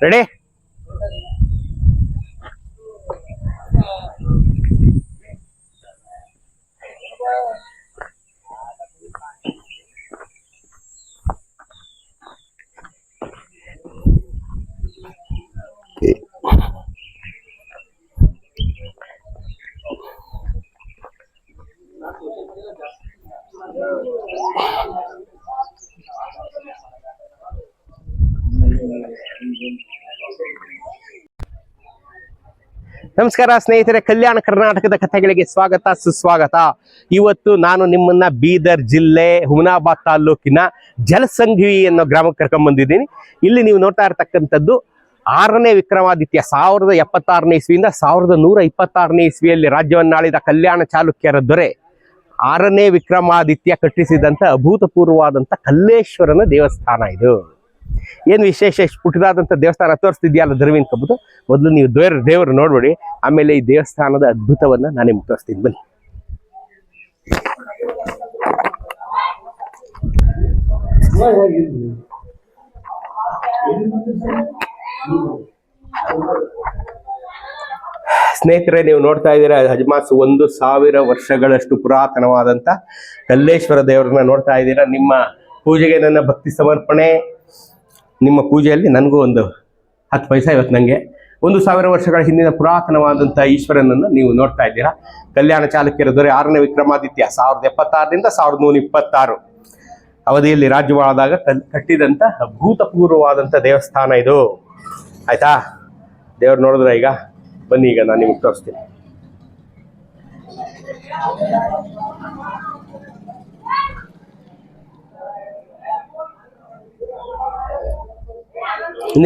Ready. Thank you. ನಮಸ್ಕಾರ ಸ್ನೇಹಿತರೆ, ಕಲ್ಯಾಣ ಕರ್ನಾಟಕದ ಕಥೆಗಳಿಗೆ ಸ್ವಾಗತ, ಸುಸ್ವಾಗತ. ಇವತ್ತು ನಾನು ನಿಮ್ಮನ್ನ ಬೀದರ್ ಜಿಲ್ಲೆ ಹುಮನಾಬಾದ್ ತಾಲೂಕಿನ ಜಲಸಂಘಿ ಅನ್ನೋ ಗ್ರಾಮಕ್ಕೆ ಕರ್ಕೊಂಡ್ ಬಂದಿದ್ದೀನಿ. ಇಲ್ಲಿ ನೀವು ನೋಡ್ತಾ ಇರ್ತಕ್ಕಂಥದ್ದು ಆರನೇ ವಿಕ್ರಮಾದಿತ್ಯ, ಸಾವಿರದ ಎಪ್ಪತ್ತಾರನೇ ಇಸ್ವಿಯಿಂದ ಸಾವಿರದ ನೂರ ಇಪ್ಪತ್ತಾರನೇ ಇಸ್ವಿಯಲ್ಲಿ ರಾಜ್ಯವನ್ನಾಳಿದ ಕಲ್ಯಾಣ ಚಾಲುಕ್ಯರ ದೊರೆ, ಆರನೇ ವಿಕ್ರಮಾದಿತ್ಯ ಕಟ್ಟಿಸಿದಂಥ ಅಭೂತಪೂರ್ವವಾದಂಥ ಕಲ್ಲೇಶ್ವರನ ದೇವಸ್ಥಾನ ಇದು. ಏನು ವಿಶೇಷ? ಇಷ್ಟು ಪುಟ್ಟದಾದಂಥ ದೇವಸ್ಥಾನ ತೋರಿಸ್ತಿದ್ಯಲ್ಲ ಧರ್ಮೀನ್ ಕಬ್ಬದು ಮೊದಲು ನೀವು ದೇವರ, ದೇವರು ನೋಡ್ಬೇಡಿ. ಆಮೇಲೆ ಈ ದೇವಸ್ಥಾನದ ಅದ್ಭುತವನ್ನು ನಾನು ನಿಮ್ಗೆ ತೋರಿಸ್ತೀನಿ. ಬನ್ನಿ. ಸ್ನೇಹಿತರೆ, ನೀವು ನೋಡ್ತಾ ಇದ್ದೀರಾ ಹಜಮಾಸ್ ಒಂದು ಸಾವಿರ ವರ್ಷಗಳಷ್ಟು ಪುರಾತನವಾದಂಥ ಕಲ್ಲೇಶ್ವರ ದೇವರನ್ನ ನೋಡ್ತಾ ಇದ್ದೀರಾ. ನಿಮ್ಮ ಪೂಜೆಗೆ ನನ್ನ ಭಕ್ತಿ ಸಮರ್ಪಣೆ. ನಿಮ್ಮ ಪೂಜೆಯಲ್ಲಿ ನನಗೂ ಒಂದು ಹತ್ತು ಪೈಸ ಇವತ್ತು ನನಗೆ. ಒಂದು ಸಾವಿರ ವರ್ಷಗಳ ಹಿಂದಿನ ಪುರಾತನವಾದಂಥ ಈಶ್ವರನನ್ನು ನೀವು ನೋಡ್ತಾ ಇದ್ದೀರಾ. ಕಲ್ಯಾಣ ಚಾಲುಕ್ಯರ ದೊರೆ ಆರನೇ ವಿಕ್ರಮಾದಿತ್ಯ, ಸಾವಿರದ ಎಪ್ಪತ್ತಾರರಿಂದ ಸಾವಿರದ ನೂರ ಇಪ್ಪತ್ತಾರು. ಅವಧಿಯಲ್ಲಿ ರಾಜ್ಯವಾದಾಗ ಕಲ್, ಕಟ್ಟಿದಂಥ ಅಭೂತಪೂರ್ವವಾದಂಥ ದೇವಸ್ಥಾನ ಇದು. ಆಯ್ತಾ? ದೇವ್ರು ನೋಡಿದ್ರೆ ಈಗ? ಬನ್ನಿ ಈಗ ನಾನು ನಿಮಗೆ ತೋರಿಸ್ತೀನಿ. ಈ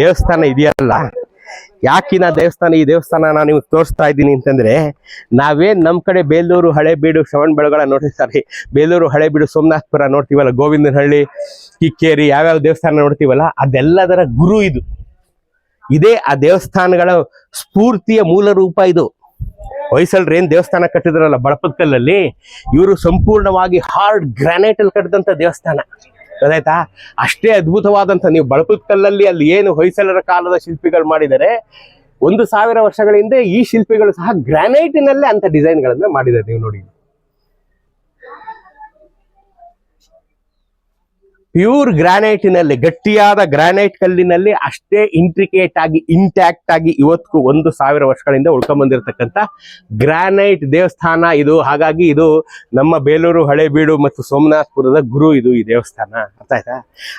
ದೇವಸ್ಥಾನ ಇದೆಯಲ್ಲ? ಯಾಕಿನ ದೇವಸ್ಥಾನ? ಈ ದೇವಸ್ಥಾನ ನಾನು ನಿಮ್ಗೆ ತೋರಿಸ್ತಾ ಇದ್ದೀನಿ ಅಂತಂದ್ರೆ, ನಾವೇನ್ ನಮ್ ಕಡೆ ಬೇಲೂರು, ಹಳೆಬೀಡು, ಶ್ರವಣ ಬೆಳಗಳ ನೋಡಿರ್ತಾರೆ ಬೇಲೂರು, ಹಳೆಬೀಡು, ಸೋಮನಾಥಪುರ ನೋಡ್ತೀವಲ್ಲ, ಗೋವಿಂದನಹಳ್ಳಿ, ಕಿಕ್ಕೇರಿ, ಯಾವ್ಯಾವ ದೇವಸ್ಥಾನ ನೋಡ್ತೀವಲ್ಲ, ಅದೆಲ್ಲದರ ಗುರು ಇದು. ಇದೇ ಆ ದೇವಸ್ಥಾನಗಳ ಸ್ಫೂರ್ತಿಯ ಮೂಲ ರೂಪ ಇದು. ಹೊಯ್ಸಳರು ಏನ್ ದೇವಸ್ಥಾನ ಕಟ್ಟಿದ್ರಲ್ಲ ಬಳಪದ ಕಲ್ಲಲ್ಲಿ? ಇವರು ಸಂಪೂರ್ಣವಾಗಿ ಹಾರ್ಡ್ ಗ್ರಾನೈಟ್ ಅಲ್ಲಿ ಕಟ್ಟಿದಂತ ದೇವಸ್ಥಾನ. ಗೊತ್ತಾಯ್ತಾ? ಅಷ್ಟೇ ಅದ್ಭುತವಾದಂತ ನೀವು ಬಳಪದ ಕಲ್ಲಲ್ಲಿ ಅಲ್ಲಿ ಏನು ಹೊಯ್ಸಳರ ಕಾಲದ ಶಿಲ್ಪಿಗಳು ಮಾಡಿದರೆ, ಒಂದು ಸಾವಿರ ವರ್ಷಗಳ ಹಿಂದೆ ಈ ಶಿಲ್ಪಿಗಳು ಸಹ ಗ್ರಾನೈಟಿನಲ್ಲೇ ಅಂತ ಡಿಸೈನ್ಗಳನ್ನ ಮಾಡಿದ್ದಾರೆ ನೀವು ನೋಡಿ ಪ್ಯೂರ್ ಗ್ರಾನೈಟಿನಲ್ಲಿ, ಗಟ್ಟಿಯಾದ ಗ್ರಾನೈಟ್ ಕಲ್ಲಿನಲ್ಲಿ ಅಷ್ಟೇ ಇಂಟ್ರಿಕೇಟ್ ಆಗಿ ಇಂಟ್ಯಾಕ್ಟ್ ಆಗಿ ಇವತ್ತಿಗೂ ಒಂದು ಸಾವಿರ ವರ್ಷಗಳಿಂದ ಉಳ್ಕೊಂಬಂದಿರತಕ್ಕಂಥ ಗ್ರಾನೈಟ್ ದೇವಸ್ಥಾನ ಇದು. ಹಾಗಾಗಿ ಇದು ನಮ್ಮ ಬೇಲೂರು, ಹಳೇಬೀಡು ಮತ್ತು ಸೋಮನಾಥಪುರದ ಗುರು ಇದು ಈ ದೇವಸ್ಥಾನ. ಅರ್ಥ ಆಯ್ತಾ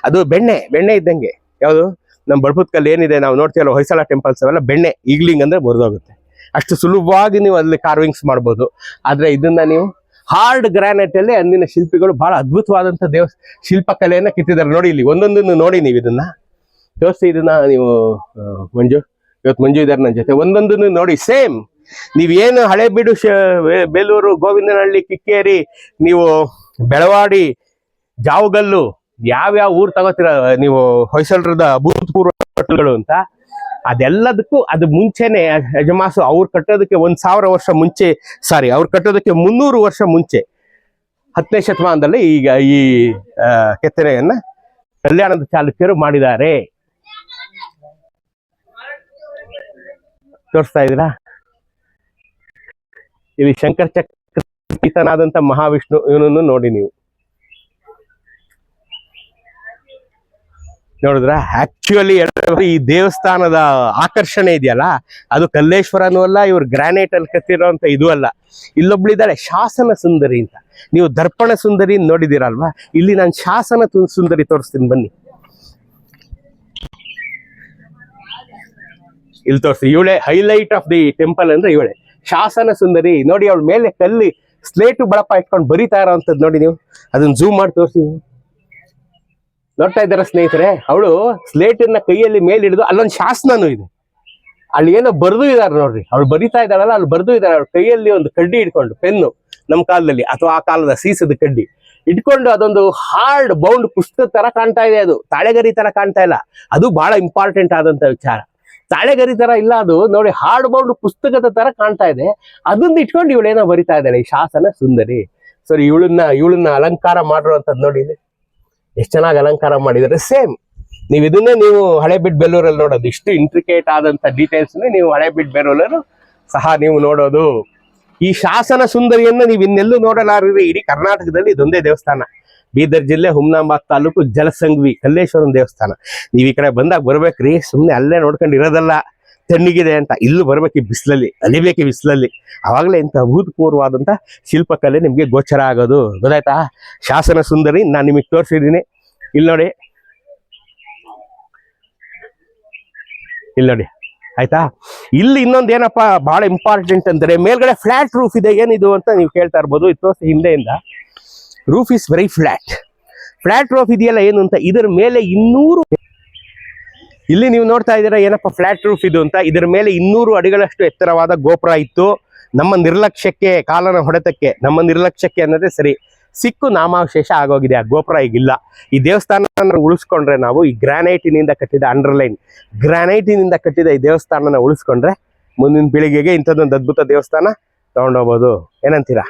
ಅದು ಬೆಣ್ಣೆ ಬೆಣ್ಣೆ ಇದ್ದಂಗೆ. ಯಾವುದು? ನಮ್ಮ ಬಡಪುತ್ ಕಲ್ಲಿ ಏನಿದೆ ನಾವು ನೋಡ್ತೀವಲ್ಲ, ಹೊಯ್ಸಳ ಟೆಂಪಲ್ಸ್ ಅವೆಲ್ಲ ಬೆಣ್ಣೆ, ಈಗ್ಲಿಂಗ್ ಅಂದ್ರೆ ಮುರಿದೋಗುತ್ತೆ. ಅಷ್ಟು ಸುಲಭವಾಗಿ ನೀವು ಅಲ್ಲಿ ಕಾರ್ವಿಂಗ್ಸ್ ಮಾಡ್ಬೋದು. ಆದರೆ ಇದನ್ನ ನೀವು ಹಾರ್ಡ್ ಗ್ರಾನೈಟ್ ಅಲ್ಲಿ ಅಂದಿನ ಶಿಲ್ಪಿಗಳು ಬಹಳ ಅದ್ಭುತವಾದಂತ ದೇವ ಶಿಲ್ಪಕಲೆಯನ್ನ ಕಿತ್ತಿದ್ದಾರೆ. ನೋಡಿ ಇಲ್ಲಿ ಒಂದೊಂದನ್ನು ನೋಡಿ ನೀವು ಇದನ್ನ. ದೋಸ್ತಿ ಇದನ್ನ ನೀವು ಮಂಜು? ಇವತ್ತು ಮಂಜು ಇದ್ದಾರೆ ನನ್ನ ಜೊತೆ. ಒಂದೊಂದನ್ನು ನೋಡಿ. ಸೇಮ್ ನೀವೇನು ಹಳೆಬೀಡು ಹಳೆ ಬೀಡು ಬೇಲೂರು, ಗೋವಿಂದನಹಳ್ಳಿ, ಕಿಕ್ಕೇರಿ, ನೀವು ಬೆಳವಾಡಿ, ಜಾವಗಲ್ಲು, ಯಾವ್ಯಾವ ಊರು ತಗೋತೀರ, ನೀವು ಹೊಯ್ಸಳರದ ಅಭೂತಪೂರ್ವ ಹೋಟೆಲ್ಗಳು ಅಂತ? ಅದೆಲ್ಲದಕ್ಕೂ ಅದು ಮುಂಚೆನೆ ಯಜಮಾಸು ಅವ್ರು ಕಟ್ಟೋದಕ್ಕೆ ಒಂದ್ ಸಾವಿರ ವರ್ಷ ಮುಂಚೆ ಸಾರಿ ಅವ್ರು ಕಟ್ಟೋದಕ್ಕೆ ಮುನ್ನೂರು ವರ್ಷ ಮುಂಚೆ, ಹತ್ತನೇ ಶತಮಾನದಲ್ಲಿ ಈಗ ಈ ಕೆತ್ತನೆಯನ್ನ ಕಲ್ಯಾಣದ ಚಾಲುಕ್ಯರು ಮಾಡಿದ್ದಾರೆ. ತೋರಿಸ್ತಾ ಇದ್ದೀರಾ? ಇಲ್ಲಿ ಶಂಕರ ಚಕ್ರನಾದಂತ ಮಹಾವಿಷ್ಣು, ಇವನನ್ನು ನೋಡಿ ನೀವು. ನೋಡಿದ್ರ? ಆಕ್ಚುಲಿ ಈ ದೇವಸ್ಥಾನದ ಆಕರ್ಷಣೆ ಇದೆಯಲ್ಲ, ಅದು ಕಲ್ಲೇಶ್ವರನೂ ಅಲ್ಲ, ಇವ್ರು ಗ್ರಾನೈಟ್ ಅಲ್ಲಿ ಕತ್ತಿರೋಂತ ಇದು ಅಲ್ಲ. ಇಲ್ಲೊಬ್ಳಿದ್ದಾಳೆ ಶಾಸನ ಸುಂದರಿ ಅಂತ. ನೀವು ದರ್ಪಣ ಸುಂದರಿ ನೋಡಿದಿರಲ್ವಾ ಇಲ್ಲಿ ನಾನು ಶಾಸನ ಸುಂದರಿ ತೋರಿಸ್ತೀನಿ, ಬನ್ನಿ. ಇಲ್ಲಿ ತೋರಿಸ್ತೀನಿ, ಇವಳೆ ಹೈಲೈಟ್ ಆಫ್ ದಿ ಟೆಂಪಲ್ ಅಂದ್ರೆ ಇವಳೆ. ಶಾಸನ ಸುಂದರಿ, ನೋಡಿ ಅವಳ ಮೇಲೆ ಕಲ್ಲಿ ಸ್ಲೇಟು ಬಳಪ ಇಟ್ಕೊಂಡು ಬರಿತಾ ಇರೋವಂಥದ್ದು ನೋಡಿ ನೀವು. ಅದನ್ನ ಝೂಮ್ ಮಾಡಿ ತೋರಿಸಿ ನೋಡ್ತಾ ಇದ್ದಾರ ಸ್ನೇಹಿತರೆ? ಅವಳು ಸ್ಲೇಟನ್ನ ಕೈಯಲ್ಲಿ ಮೇಲೆ ಹಿಡಿದು ಅಲ್ಲೊಂದು ಶಾಸನನೂ ಇದೆ. ಅಲ್ಲಿ ಏನೋ ಬರೆದು ಇದಾರೆ ನೋಡ್ರಿ. ಅವಳು ಬರಿತಾ ಇದ್ದಾಳಲ್ಲ, ಅಲ್ಲಿ ಬರೆದು ಇದ್ದಾರೆ ಅವ್ರ ಕೈಯಲ್ಲಿ ಒಂದು ಕಡ್ಡಿ ಇಟ್ಕೊಂಡು ಪೆನ್ನು ನಮ್ಮ ಕಾಲದಲ್ಲಿ, ಅಥವಾ ಆ ಕಾಲದ ಸೀಸದ ಕಡ್ಡಿ ಇಟ್ಕೊಂಡು ಅದೊಂದು ಹಾರ್ಡ್ ಬೌಂಡ್ ಪುಸ್ತಕ ತರ ಕಾಣ್ತಾ ಇದೆ ಅದು. ತಾಳೆಗರಿ ತರ ಕಾಣ್ತಾ ಇಲ್ಲ. ಅದು ಬಹಳ ಇಂಪಾರ್ಟೆಂಟ್ ಆದಂತ ವಿಚಾರ. ತಾಳೆಗರಿ ತರ ಇಲ್ಲ ಅದು. ನೋಡಿ ಹಾರ್ಡ್ ಬೌಂಡ್ ಪುಸ್ತಕದ ತರ ಕಾಣ್ತಾ ಇದೆ. ಅದನ್ನ ಇಟ್ಕೊಂಡು ಇವಳೇನೋ ಬರಿತಾ ಇದ್ದಾಳೆ. ಈ ಶಾಸನ ಸುಂದರಿ. ಸರಿ, ಇವಳನ್ನ ಇವಳನ್ನ ಅಲಂಕಾರ ಮಾಡಿರುವಂತದ್ದು ನೋಡಿ ಎಷ್ಟು ಚೆನ್ನಾಗಿ ಅಲಂಕಾರ ಮಾಡಿದರೆ ಸೇಮ್ ನೀವು ಇದನ್ನೇ ನೀವು ಹಳೆಬಿಡ್ ಬೆಲ್ಲೂರಲ್ಲಿ ನೋಡೋದು. ಇಷ್ಟು ಇಂಟ್ರಿಕೇಟ್ ಆದಂತ ಡೀಟೇಲ್ಸ್ ನೀವು ಹಳೆಬಿಡ್ ಬೆಲ್ಲೂರಲ್ಲೂ ಸಹ ನೀವು ನೋಡೋದು. ಈ ಶಾಸನ ಸುಂದರಿಯನ್ನ ನೀವು ಇನ್ನೆಲ್ಲೂ ನೋಡಲಾರಿದ್ರೆ ಇಡೀ ಕರ್ನಾಟಕದಲ್ಲಿ ಇದೊಂದೇ ದೇವಸ್ಥಾನ. ಬೀದರ್ ಜಿಲ್ಲೆ ಹುಮ್ನಾಬಾದ್ ತಾಲೂಕು ಜಲಸಂಗ್ವಿ ಕಲ್ಲೇಶ್ವರನ ದೇವಸ್ಥಾನ. ನೀವು ಈ ಕಡೆ ಬಂದಾಗ ಬರ್ಬೇಕ್ರಿ. ಸುಮ್ಮನೆ ಅಲ್ಲೇ ನೋಡ್ಕೊಂಡು ಇರೋದಲ್ಲ. ತಣ್ಣಗಿದೆ ಅಂತ ಇಲ್ಲೂ ಬರಬೇಕು ಬಿಸಿಲಲ್ಲಿ, ಅಲಿಬೇಕು ಬಿಸಿಲಲ್ಲಿ. ಅವಾಗಲೇ ಇಂಥ ಅಭೂತಪೂರ್ವವಾದಂಥ ಶಿಲ್ಪಕಲೆ ನಿಮಗೆ ಗೋಚರ ಆಗೋದು. ಗೊತ್ತಾಯ್ತಾ? ಶಾಸನ ಸುಂದರಿ, ನಾನು ನಿಮಗೆ ತೋರಿಸಿದ್ದೀನಿ. ಇಲ್ಲಿ ನೋಡಿ. ಇಲ್ಲಿ ನೋಡಿ. ಆಯ್ತಾ? ಇಲ್ಲಿ ಇನ್ನೊಂದು ಏನಪ್ಪ ಬಹಳ ಇಂಪಾರ್ಟೆಂಟ್ ಅಂದರೆ ಮೇಲ್ಗಡೆ ಫ್ಲಾಟ್ ರೂಫ್ ಇದೆ. ಏನಿದು ಅಂತ ನೀವು ಕೇಳ್ತಾ ಇರ್ಬೋದು. ಇದು ತೋರಿಸಿ ಹಿಂದೆಯಿಂದ. Roof is very flat flat roof ಇದೆಯಲ್ಲ ಏನು ಅಂತ? ಇದರ ಮೇಲೆ ಇನ್ನೂರು ಇಲ್ಲಿ ನೀವು ನೋಡ್ತಾ ಇದ್ದೀರಾ, ಏನಪ್ಪ ಫ್ಲಾಟ್ ರೂಫ್ ಇದು ಅಂತ. ಇದರ ಮೇಲೆ ಇನ್ನೂರು ಅಡಿಗಳಷ್ಟು ಎತ್ತರವಾದ ಗೋಪುರ ಇತ್ತು. ನಮ್ಮ ನಿರ್ಲಕ್ಷ್ಯಕ್ಕೆ, ಕಾಲನ ಹೊಡೆತಕ್ಕೆ, ನಮ್ಮ ನಿರ್ಲಕ್ಷ್ಯಕ್ಕೆ ಅನ್ನೋದೇ ಸರಿ. ಸಿಕ್ಕು ನಾಮಾವಶೇಷ ಆಗೋಗಿದೆ. ಆ ಗೋಪುರ ಈಗಿಲ್ಲ. ಈ ದೇವಸ್ಥಾನ ಉಳಿಸ್ಕೊಂಡ್ರೆ ನಾವು ಈ ಗ್ರಾನೈಟಿನಿಂದ ಕಟ್ಟಿದ ಅಂಡರ್ಲೈನ್ ಗ್ರಾನೈಟಿನಿಂದ ಕಟ್ಟಿದ ಈ ದೇವಸ್ಥಾನನ ಉಳಿಸ್ಕೊಂಡ್ರೆ ಮುಂದಿನ ಪೀಳಿಗೆಗೆ ಇಂಥದ್ದೊಂದು ಅದ್ಭುತ ದೇವಸ್ಥಾನ ತಗೊಂಡೋಗ್ಬೋದು. ಏನಂತೀರಾ?